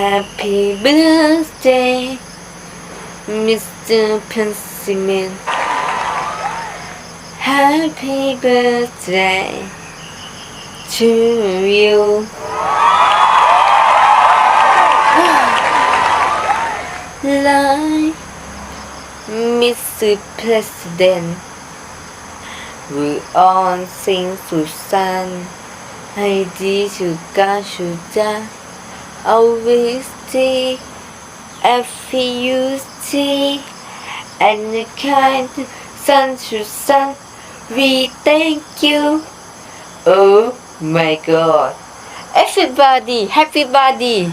Happy birthday, Mr. Pensiman. Happy birthday to you. like Mr. President, we all sing Susan, Heidi, Sugar, Sugar obesity, FUT, and the kind sun to sun. We thank you. Oh my god. Everybody, happy body.